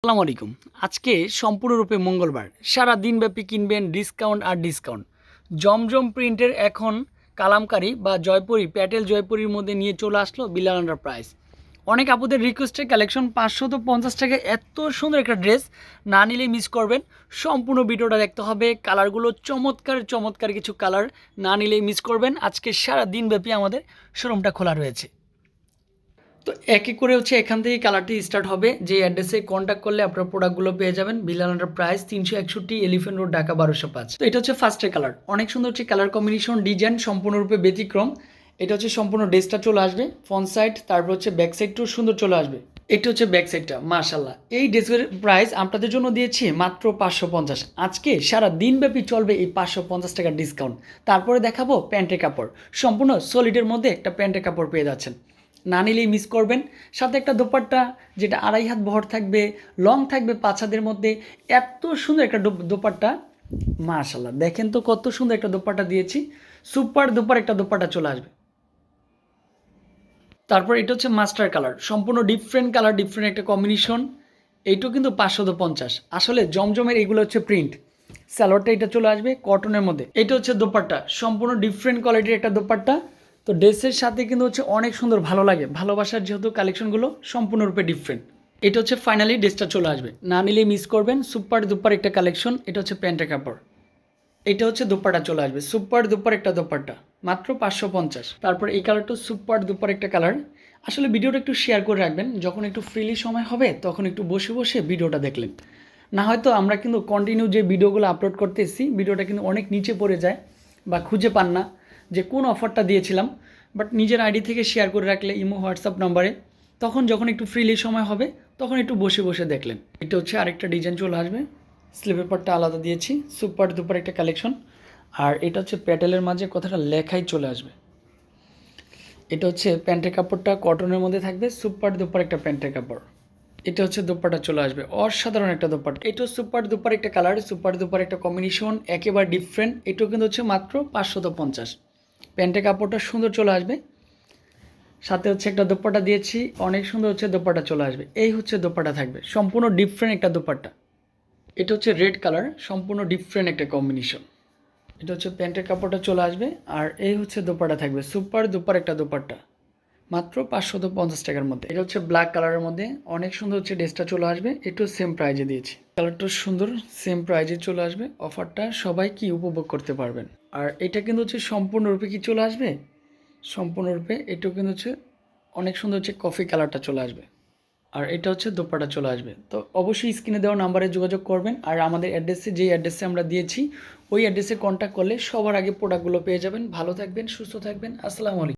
আসসালামু আলাইকুম। আজকে সম্পূর্ণরূপে মঙ্গলবার। সারা দিনব্যাপী কিনবেন ডিসকাউন্ট আর ডিসকাউন্ট। জমজম প্রিন্টের এখন কালামকারি বা জয়পুরি, প্যাটেল জয়পুরির মধ্যে নিয়ে চলে আসলো বিলাল আন্ডার প্রাইস অনেক আপুদের রিকোয়েস্টের কালেকশন পাঁচশো তো পঞ্চাশ টাকা। এত সুন্দর একটা ড্রেস না নিলে মিস করবেন। সম্পূর্ণ ভিডিওটা দেখতে হবে। কালারগুলো চমৎকার চমৎকার কিছু কালার না নিলেই মিস করবেন। আজকে সারা দিনব্যাপী আমাদের শোরুমটা খোলা রয়েছে। তো এক এক করে হচ্ছে এখান থেকে কালারটি স্টার্ট হবে। যে অ্যাড্রেসে কন্ট্যাক্ট করলে আপনার প্রোডাক্টগুলো পেয়ে যাবেন। বিলানাটার প্রাইস তিনশো একষট্টি এলিফেন্ট রোড ঢাকা বারোশো পাঁচ। তো এটা হচ্ছে ফার্স্টের কালার অনেক সুন্দর হচ্ছে কালার কম্বিনেশন ডিজাইন সম্পূর্ণরূপে ব্যতিক্রম। এটা হচ্ছে সম্পূর্ণ ড্রেসটা চলে আসবে। ফ্রন্ট সাইড তারপর হচ্ছে ব্যাক সাইডটাও সুন্দর চলে আসবে। এটা হচ্ছে ব্যাক সাইডটা মাশাল্লাহ এই ড্রেসের প্রাইস আপনাদের জন্য দিয়েছি মাত্র পাঁচশো পঞ্চাশ। আজকে সারা দিনব্যাপী চলবে এই পাঁচশো পঞ্চাশ টাকার ডিসকাউন্ট তারপরে দেখাবো প্যান্টের কাপড়। সম্পূর্ণ সলিডের মধ্যে একটা প্যান্টের কাপড় পেয়ে যাচ্ছেন। না নিলেই মিস করবেন। সাথে একটা দোপাট্টা, যেটা আড়াই হাত বহর থাকবে লং থাকবে পাঁচ মধ্যে। এত সুন্দর একটা দোপাট্টা। মাশাল্লাহ দেখেন তো কত সুন্দর একটা দোপাট্টা দিয়েছি। সুপার দুপার একটা দোপাট্টা চলে আসবে। তারপর এটা হচ্ছে মাস্টার কালার সম্পূর্ণ ডিফারেন্ট কালার ডিফারেন্ট একটা কম্বিনেশন এইটাও কিন্তু পাঁচশো পঞ্চাশ। আসলে জমজমের এগুলো হচ্ছে প্রিন্ট স্যালোয়ারটা এটা চলে আসবে কটনের মধ্যে। এটা হচ্ছে দোপাট্টা, সম্পূর্ণ ডিফারেন্ট কোয়ালিটির একটা দোপাট্টা। তো ড্রেসের সাথে কিন্তু হচ্ছে অনেক সুন্দর ভালো লাগে। ভালোবাসার যেহেতু কালেকশনগুলো সম্পূর্ণরূপে ডিফারেন্ট এটা হচ্ছে ফাইনালি ড্রেসটা চলে আসবে। না নিলেই মিস করবেন সুপার দুপার একটা কালেকশন এটা হচ্ছে প্যান্টের কাপড়। এটা হচ্ছে দোপাটা চলে আসবে সুপার দুপার একটা দোপাট্টা, মাত্র পাঁচশো পঞ্চাশ। তারপর এই কালারটা সুপার দুপার একটা কালার আসলে ভিডিওটা একটু শেয়ার করে রাখবেন, যখন একটু ফ্রিলি সময় হবে, তখন একটু বসে বসে ভিডিওটা দেখলেন। না হয়তো আমরা কিন্তু কন্টিনিউ যে ভিডিওগুলো আপলোড করতেছি, ভিডিওটা কিন্তু অনেক নিচে পড়ে যায় বা খুঁজে পান না। যে কোন অফারটা দিয়েছিলাম বাট নিজের আইডি থেকে শেয়ার করে রাখলে, ইমো, হোয়াটসঅ্যাপ নাম্বারে, তখন যখন একটু ফ্রিলি সময় হবে, তখন একটু বসে বসে দেখলেন। এটা হচ্ছে আরেকটা ডিজাইন চলে আসবে। স্লিপের পার্টটা আলাদা দিয়েছি সুপার দুপার একটা কালেকশন আর এটা হচ্ছে প্যাটেলের মাঝে কথাটা লেখাই চলে আসবে। এটা হচ্ছে প্যান্টের কাপড়টা কটনের মধ্যে থাকবে সুপার দুপার একটা প্যান্টের কাপড়। এটা হচ্ছে দোপাটা চলে আসবে, অসাধারণ একটা দোপাটা এটাও সুপার দুপার একটা কালার সুপার দুপার একটা কম্বিনেশন একেবারে ডিফারেন্ট এটাও কিন্তু হচ্ছে মাত্র পাঁচশত পঞ্চাশ। প্যান্টের কাপড়টা সুন্দর চলে আসবে। সাথে হচ্ছে একটা দোপাটা দিয়েছি, অনেক সুন্দর হচ্ছে দোপাটা চলে আসবে। এই হচ্ছে দোপাটা থাকবে, সম্পূর্ণ ডিফারেন্ট একটা দোপাট্টা। এটা হচ্ছে রেড কালার সম্পূর্ণ ডিফারেন্ট একটা কম্বিনেশন এটা হচ্ছে প্যান্টের কাপড়টা চলে আসবে, আর এই হচ্ছে দোপাটা থাকবে সুপার দুপার একটা দোপাট্টা। মাত্র পাঁচশত পঞ্চাশ টাকার মধ্যে। এটা হচ্ছে ব্ল্যাক কালারের মধ্যে, অনেক সুন্দর হচ্ছে ড্রেসটা চলে আসবে, একটু সেম প্রাইজে দিয়েছি। কালারটা সুন্দর সেম প্রাইজে চলে আসবে অফারটা সবাই কি উপভোগ করতে পারবেন। আর এটা কিন্তু হচ্ছে সম্পূর্ণরূপে কি চলে আসবে? সম্পূর্ণরূপে এটাও কিন্তু হচ্ছে অনেক সুন্দর হচ্ছে কফি কালারটা চলে আসবে। আর এটা হচ্ছে দোপাটা চলে আসবে। তো অবশ্যই স্ক্রিনে দেওয়া নাম্বারে যোগাযোগ করবেন। আর আমাদের অ্যাড্রেসে যেই অ্যাড্রেসে আমরা দিয়েছি, ওই অ্যাড্রেসে কন্ট্যাক্ট করলে সবার আগে প্রোডাক্টগুলো পেয়ে যাবেন। ভালো থাকবেন, সুস্থ থাকবেন। আসসালামু আলাইকুম।